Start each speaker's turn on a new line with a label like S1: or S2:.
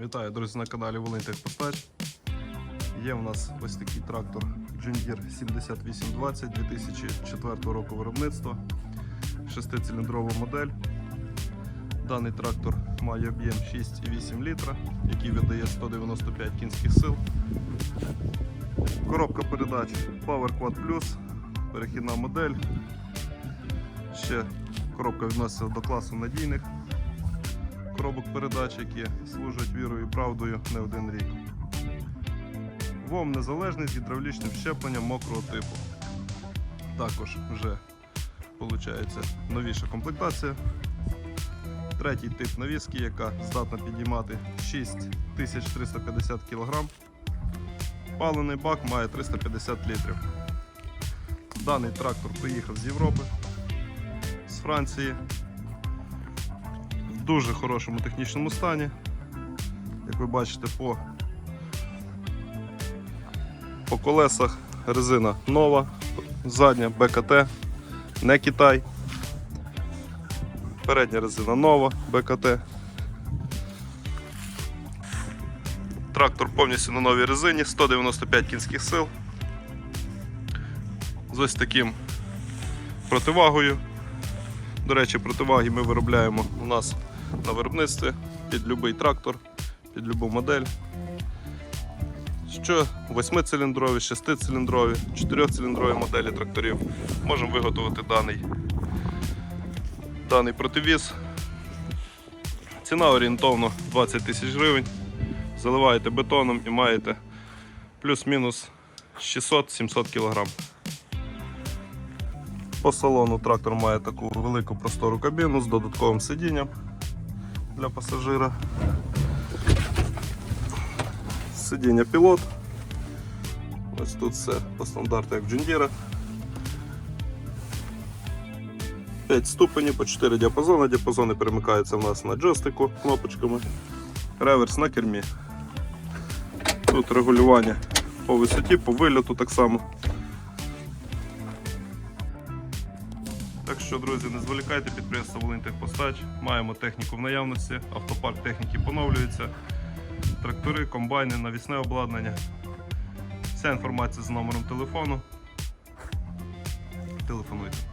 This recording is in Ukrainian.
S1: Вітаю, друзі, на каналі Волинтех Постач. Є у нас ось такий трактор Deere 7820 2004 року виробництва. Шестициліндрова модель. Даний трактор має об'єм 6,8 літра, який видає 195 кінських сил. Коробка передач Power Quad Plus, перехідна модель. Ще коробка відноситься до класу надійних коробок передач, які служать вірою і правдою не один рік. ВОМ незалежний з гідравлічним щепленням мокрого типу. Також вже виходить новіша комплектація. Третій тип навіски, яка здатна підіймати 6350 кг. Палений бак має 350 літрів. Даний трактор приїхав з Європи, з Франції дуже хорошому технічному стані. Як ви бачите, по, по колесах резина нова, задня БКТ, не Китай. Передня резина нова, БКТ. Трактор повністю на новій резині, 195 кінських сил. З ось таким противагою. До речі, противаги ми виробляємо у нас на виробництві під будь-який трактор, під будь-яку модель. Що 8-циліндрові, 6-циліндрові, 4-циліндрові моделі тракторів можемо виготовити даний, даний противіз. Ціна орієнтовно 20 тисяч гривень. Заливаєте бетоном і маєте плюс-мінус 600-700 кг. По салону трактор має таку велику простору кабіну з додатковим сидінням для пасажира. Сидіння пілот. Ось тут все по стандарту, як в Джундіра. 5 ступенів по 4 діапазони. Діапазони перемикаються в нас на джойстику кнопочками. Реверс на кермі. Тут регулювання по висоті, по вильоту так само. Що, друзі, не зволікайте підприємство Волинтехпостач. Маємо техніку в наявності, автопарк техніки поновлюється, трактори, комбайни, навісне обладнання. Вся інформація з номером телефону. Телефонуйте.